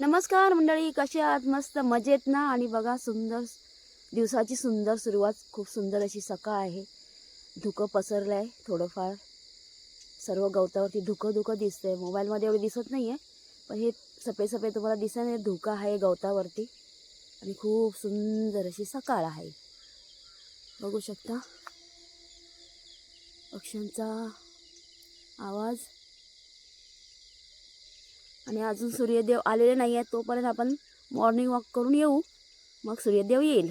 नमस्कार मंडळी कशी आहात? मस्त मजेत ना? आणि बघा सुंदर दिवसाची सुंदर सुरुवात. खूप सुंदर अशी सकाळ आहे. धुकं पसरलं आहे थोडंफार. सर्व गवतावरती धुकं धुकं दिसतंय. मोबाईलमध्ये एवढं दिसत नाही आहे पण हे सफेद सफेद तुम्हाला दिसत नाही धुकं आहे गवतावरती. आणि खूप सुंदर अशी सकाळ आहे. बघू शकता? पक्ष्यांचा आवाज. आणि अजून सूर्यदेव आलेले नाही आहेत तोपर्यंत आपण मॉर्निंग वॉक करून येऊ. मग सूर्यदेव येईल.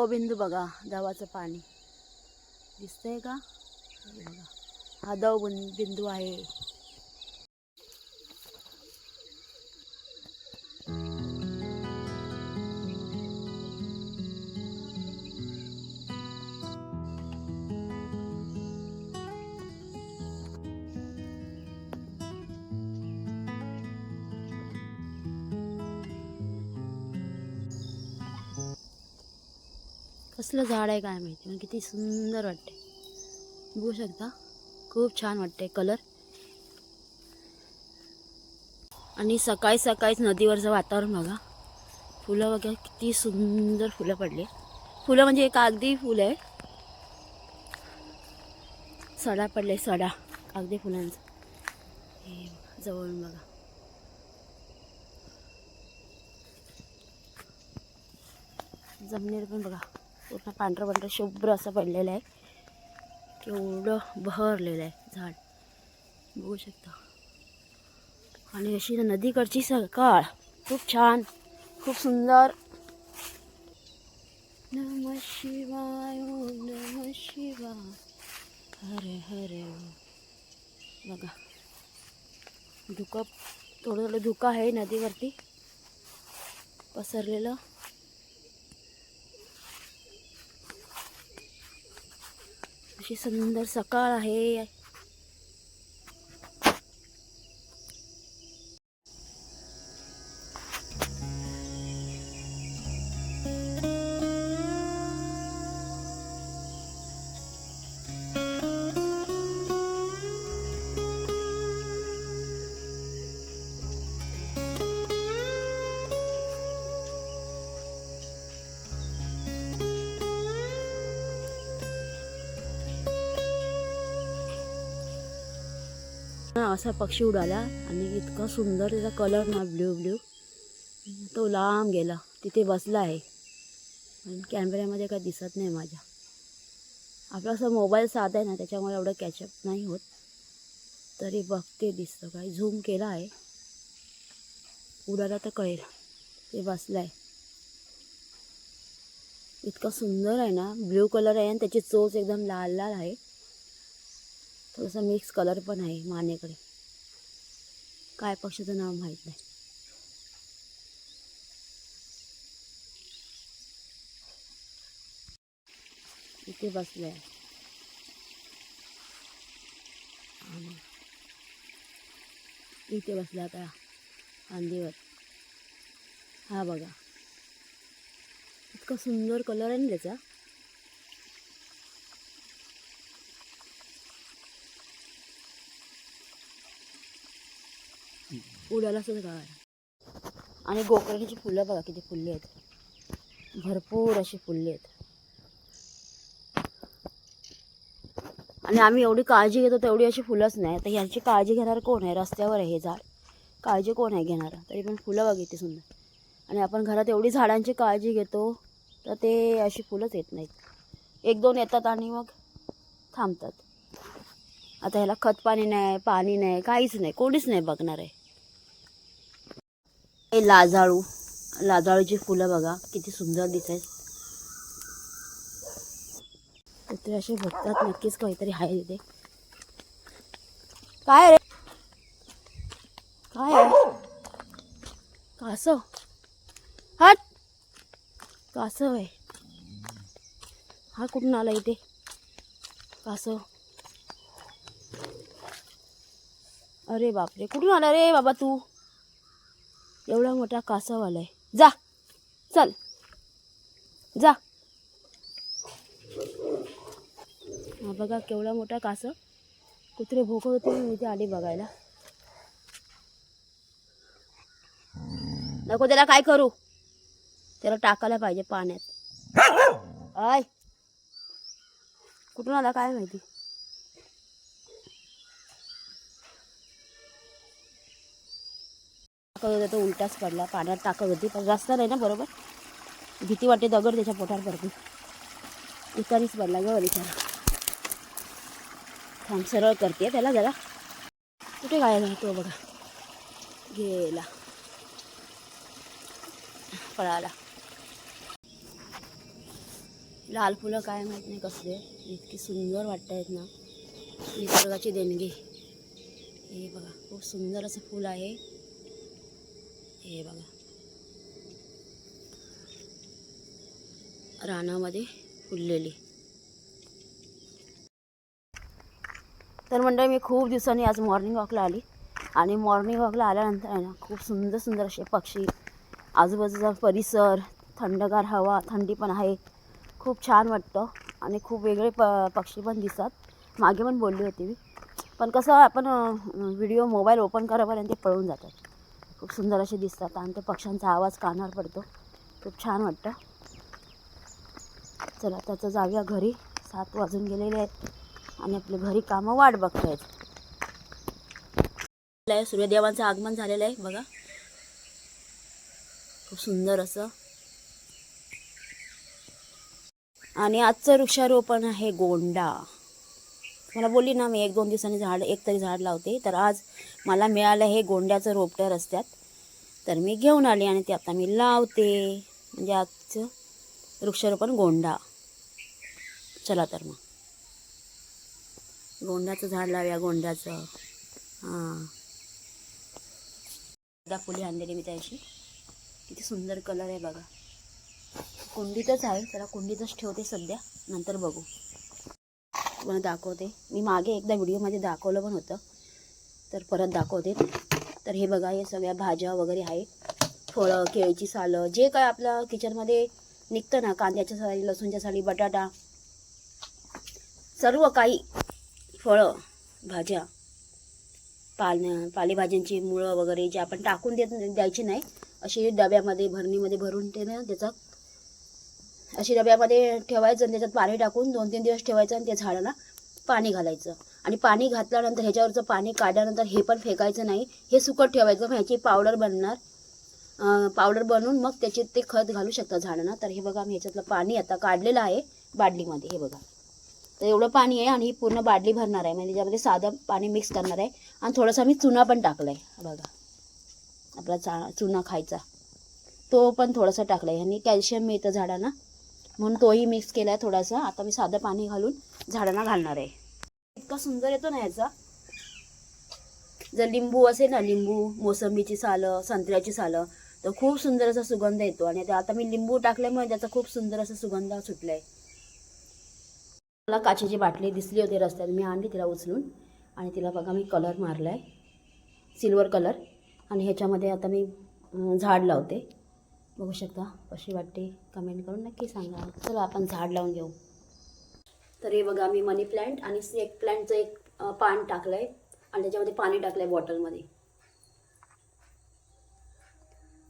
दवबिंदू बघा दवाचं पाणी. दिसतंय का? बघा. हा दव बिंदू आहे. कसलं झाड आहे काय माहिती? पण किती सुंदर वाटते बघू शकता. खूप छान वाटते कलर आणि सकाळी सकाळीच नदीवरचं वातावरण बघा. फुलं वगैरे किती सुंदर फुलं पडले. फुलं म्हणजे एक कागदी फुल आहे. सडा पडले सडा. कागदी फुलांचा. हे जवळून बघा. जमिनीवर पण बघा. पूर्ण पांढरं पांढरं शुभ्र असं पडलेलं आहे. केवढं बहरलेलं आहे झाड. बघू शकता. आणि अशी नदीकडची सकाळ. खूप छान. खूप सुंदर. नम शिवाय हो, नम शिवाय. हरे हरे हो. बघा. धुकं थोडं थोडं धुकं आहे नदीवरती. पसरलेलं. अशी सुंदर सकाळ आहे. असा पक्षी उडाला आणि इतका सुंदर त्याचा कलर ना ब्ल्यू ब्ल्यू तो लांब गेला. तिथे बसला आहे. पण कॅमेऱ्यामध्ये काय दिसत नाही माझ्या. आपला असा मोबाईल साधा आहे ना त्याच्यामुळे एवढं कॅचअप नाही होत. तरी बघते दिसतं. काय झूम केला आहे. उडाला तर कळेल. ते बसलं आहे इतका सुंदर आहे ना ब्ल्यू कलर आहे आणि त्याची चोच एकदम लाल लाल आहे. थोडंसं मिक्स कलर पण आहे मानेकडे. काय पक्षाचं नाव माहीत नाही. इथे बसले आहे इथे बसला आता फांदीवर हा बघा. इतका सुंदर कलर आहे ना त्याचा. उडाला सुद्धा आणि गोकर्णीची फुलं बघा किती फुलले आहेत. भरपूर अशी फुलले आहेत. आणि आम्ही एवढी काळजी घेतो तेवढी अशी फुलंच नाही. तर ह्याची काळजी घेणार कोण आहे? रस्त्यावर आहे हे झाड. काळजी कोण आहे घेणार? तरी पण फुलं बघ सुंदर. आणि आपण घरात एवढी झाडांची काळजी घेतो तर ते अशी फुलंच येत नाहीत. एक दोन येतात आणि मग थांबतात. आता ह्याला खतपाणी नाही पाणी नाही काहीच नाही. कोणीच नाही बघणार आहे. हे लाजाळू. लाजाळूची फुलं बघा किती सुंदर दिसायत कुत्रे असे बघतात नक्कीच काहीतरी आहे तिथे काय रे? काय कासव. हट! कासव आहे. हा कुठून आला इथे? कासव. अरे बापरे कुठून आला रे बाबा तू? एवढा मोठा कासव आलाय जा. चल. जा. हा बघा केवढा मोठा कासव कुत्रे भोकत होते म्हणून इथे आले बघायला. नको त्याला काय करू. त्याला टाकायला पाहिजे पाण्यात. आय. कुठून आला काय माहिती? टाकत होता तो उलटाच पडला, पाण्यात टाकत होती. पण रस्ता नाही ना, बरोबर? भीती वाटते दगड त्याच्या पोटावर पडते उतारीच पडला ग थांब, सरळ करते त्याला जरा. कुठे गायब आहे तो बघा. गेला. पळाला. लाल फुलं काय माहीत नाही कसले. इतकी सुंदर वाटत ना. निसर्गाची देणगी. हे बघा सुंदर असं फूल आहे. हे बघा. रानामध्ये फुललेली. तर मंडळी मी खूप दिवसांनी आज मॉर्निंग वॉकला आली. आणि मॉर्निंग वॉकला आल्यानंतर आहे ना खूप सुंदर सुंदर असे पक्षी आजूबाजूचा परिसर थंडगार हवा थंडी पण आहे. खूप छान वाटतं. आणि खूप वेगळे प पक्षी पण दिसतात. मागे पण बोलली होती मी. पण कसं आपण व्हिडिओ मोबाईल ओपन करापर्यंत ते पळून जातात. खूप सुंदर असे दिसतात आणि ते पक्ष्यांचा आवाज कानावर पडतो. खूप छान वाटतं. चला त्याचं जाऊया घरी. सात वाजून गेलेले आहेत आणि आपले घरी कामं वाट बघतायत. आहे सूर्यदेवांचं आगमन झालेलं आहे बघा. खूप सुंदर असं. आणि आजचं वृक्षारोपण आहे गोंडा. मला बोलली ना मी एक दोन दिवसांनी झाड एक तरी झाड लावते. तर आज मला मिळालं हे गोंड्याचं रोपटं रस्त्यात. तर मी घेऊन आली आणि ते आता मी लावते. म्हणजे आजचं वृक्षारोपण गोंडा. चला तर मग. गोंड्याचं झाड लावूया गोंड्याचं. हां. एकदा फुले आणलेली मी त्याची. किती सुंदर कलर आहे बघा. कुंडीतच आहे त्याला कुंडीतच ठेवते सध्या. नंतर बघू. तुम्हाला दाखवते. मी मागे एकदा व्हिडिओमध्ये दाखवलं पण होतं. तर परत दाखवते. तर हे बघा हे सगळ्या भाज्या वगैरे आहे फळं केळीची सालं जे काय आपलं किचनमध्ये निघतं ना कांद्याच्या साली लसूणच्या साली बटाटा सर्व काही फळं भाज्या पाल पालेभाज्यांची मुळं वगैरे जे आपण टाकून देत द्यायची नाही अशी डब्यामध्ये भरणीमध्ये भरून ते ना त्याचा अशी डब्यामध्ये ठेवायचं आणि त्याच्यात पाणी टाकून दोन तीन दिवस ठेवायचं आणि त्या झाडाला पाणी घालायचं. आणि पाणी घातल्यानंतर ह्याच्यावरचं पाणी काढल्यानंतर हे पण फेकायचं नाही. हे सुकट ठेवायचं. मग ह्याची पावडर बनणार. पावडर बनवून मग त्याचे ते खत घालू शकता झाडांना. तर हे बघा मी ह्याच्यातलं पाणी आता काढलेलं आहे बादलीमध्ये हे बघा. तर एवढं पाणी आहे आणि ही पूर्ण बादली भरणार आहे. म्हणजे त्याच्यामध्ये साधं पाणी मिक्स करणार आहे. आणि थोडंसं मी चुना पण टाकला आहे बघा. आपला चा चुना खायचा. तो पण थोडासा टाकला आहे ह्यांनी कॅल्शियम मिळतं झाडांना. म्हणून तोही मिक्स केला आहे थोडासा. आता मी साधं पाणी घालून झाडांना घालणार आहे. इतका सुंदर येतो ना ह्याचा. जर लिंबू असेल ना लिंबू मोसंबीची सालं संत्र्याची सालं तर खूप सुंदर असा सुगंध येतो. आणि ते आता मी लिंबू टाकल्यामुळे त्याचा खूप सुंदर असा सुगंध सुटला आहे मला काचेची बाटली दिसली होती रस्त्यात. मी आणली तिला उचलून. आणि तिला बघा मी कलर मारला आहे सिल्वर कलर आणि ह्याच्यामध्ये आता मी झाड लावते. बघू शकता कशी वाटते कमेंट करून नक्की सांगा. चला आपण झाड लावून घेऊ. तर हे बघा मी मनी प्लॅन्ट आणि स्नेक प्लॅन्टचं एक पान टाकलं आहे आणि त्याच्यामध्ये पाणी टाकलं आहे बॉटलमध्ये.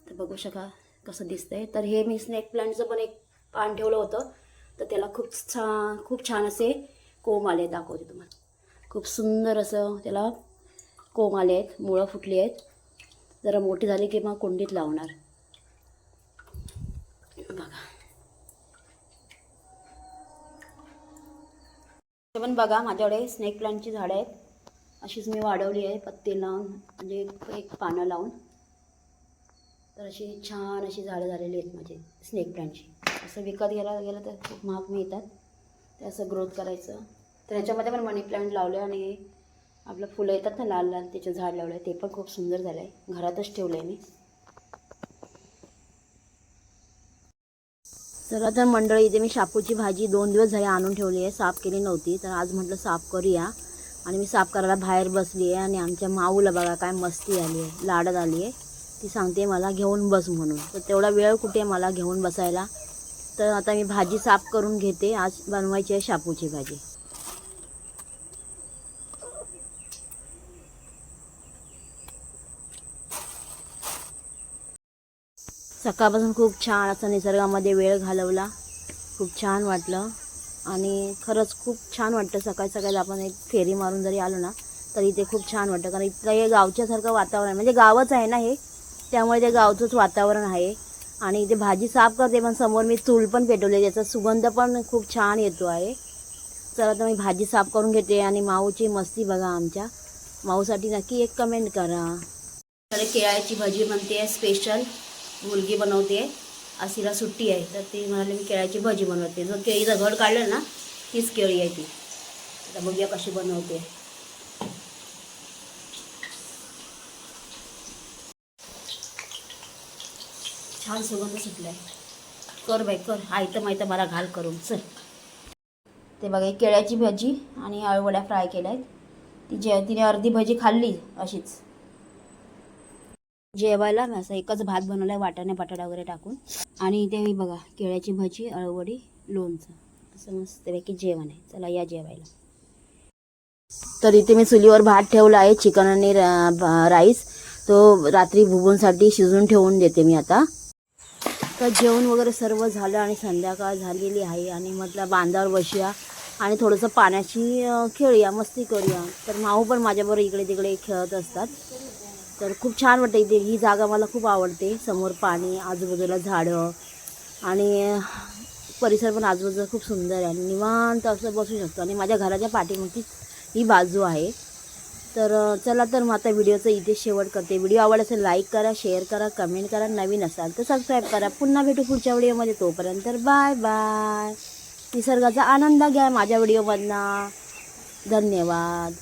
तर बघू शका कसं दिसतंय. तर हे मी स्नेक प्लांटचं पण एक पान ठेवलं होतं. तर त्याला खूप छान खूप छान असे कोंब आले दाखवते तुम्हाला. खूप सुंदर असं त्याला कोंब आले आहेत मुळं फुटली आहेत. जरा मोठी झाली की मग कुंडीत लावणार. बघा. पण बघा माझ्याकडे स्नेक प्लांटची झाडं आहेत. अशीच मी वाढवली आहे पत्ते लावून म्हणजे एक- पानं लावून. तर अशी छान अशी झाडं झालेली आहेत माझे स्नेक प्लांटची असं विकत घ्यायला गेलं तर खूप महाग मिळतात. ते असं ग्रोथ करायचं. तर ह्याच्यामध्ये पण मनी प्लांट लावले आणि आपलं फुलं येतात ना लाल लाल त्याचे झाड लावलं आहे ते पण खूप सुंदर झालं आहे घरातच ठेवलं आहे मी. तर आता मंडळी इथे मी शापूची भाजी दोन दिवस झाली आणून ठेवली आहे. साफ केली नव्हती तर आज म्हटलं साफ करूया. आणि मी साफ करायला बाहेर बसली आहे आणि आमच्या माऊला बघा काय मस्ती आली आहे लाडत आली आहे. ती सांगते मला घेऊन बस म्हणून. तर तेवढा वेळ कुठे मला घेऊन बसायला? तर आता मी भाजी साफ करून घेते. आज बनवायची आहे शापूची भाजी. सकाळपासून खूप छान असा निसर्गामध्ये वेळ घालवला. खूप छान वाटलं. आणि खरंच खूप छान वाटतं सकाळी सकाळी आपण एक फेरी मारून जरी आलो ना तरी ते खूप छान वाटतं कारण इथलं हे गावच्यासारखं वातावरण आहे. म्हणजे गावच आहे ना हे. त्यामुळे ते गावचंच वातावरण आहे. आणि इथे भाजी साफ करते पण समोर मी चूल पण पेटवले त्याचा सुगंध पण खूप छान येतो आहे. चला तर मी भाजी साफ करून घेते आणि माऊची मस्ती बघा आमच्या. माऊसाठी नक्की एक कमेंट करा. तर केळ्याची भाजी म्हणते आहे स्पेशल मुलगी बनवते आसीला सुट्टी आहे तर ती म्हणाली मी केळ्याची भाजी बनवते. जो केळीचं घड काढलं ना तीच केळी आहे ती. आता बघूया कशी बनवते. छान सुगंध सुटलाय. कर बाई कर. आयतं माहितं मला घाल करून. चल. ते बघा केळ्याची भाजी आणि आळूवड्या फ्राय केल्या आहेत ती जे तिने अर्धी भाजी खाल्ली अशीच. जेवायला मी असं एकच भात बनवलाय वाटाणे बटाटा वगैरे टाकून. आणि इथे मी बघा केळ्याची भजी अळवडी लोणचं. असं मस्तपैकी जेवण आहे. चला या जेवायला. तर इथे मी चुलीवर भात ठेवला आहे चिकन आणि राईस. तो रात्री भुगूनसाठी शिजून ठेवून देते मी आता. तर जेवण वगैरे सर्व झालं आणि संध्याकाळ झालेली आहे आणि म्हटलं बांधावर बसूया. आणि थोडंसं पाण्याची खेळूया मस्ती करूया. तर माऊ पण माझ्याबरोबर इकडे तिकडे खेळत असतात. तर खूप छान वाटतं इथे. ही जागा मला खूप आवडते. समोर पाणी आजूबाजूला झाडं आणि परिसर पण आजूबाजूला खूप सुंदर आहे. आणि निवांत असं बसू शकतो. आणि माझ्या घराच्या पाठीमागची ही बाजू आहे. तर चला तर मग आता व्हिडिओचं इथे शेवट करते. व्हिडिओ आवड असेल लाईक करा शेअर करा कमेंट करा. नवीन असाल तर सबस्क्राईब करा. पुन्हा भेटू पुढच्या व्हिडिओमध्ये. तोपर्यंत बाय बाय निसर्गाचा आनंद घ्या माझ्या व्हिडिओमधनं. धन्यवाद.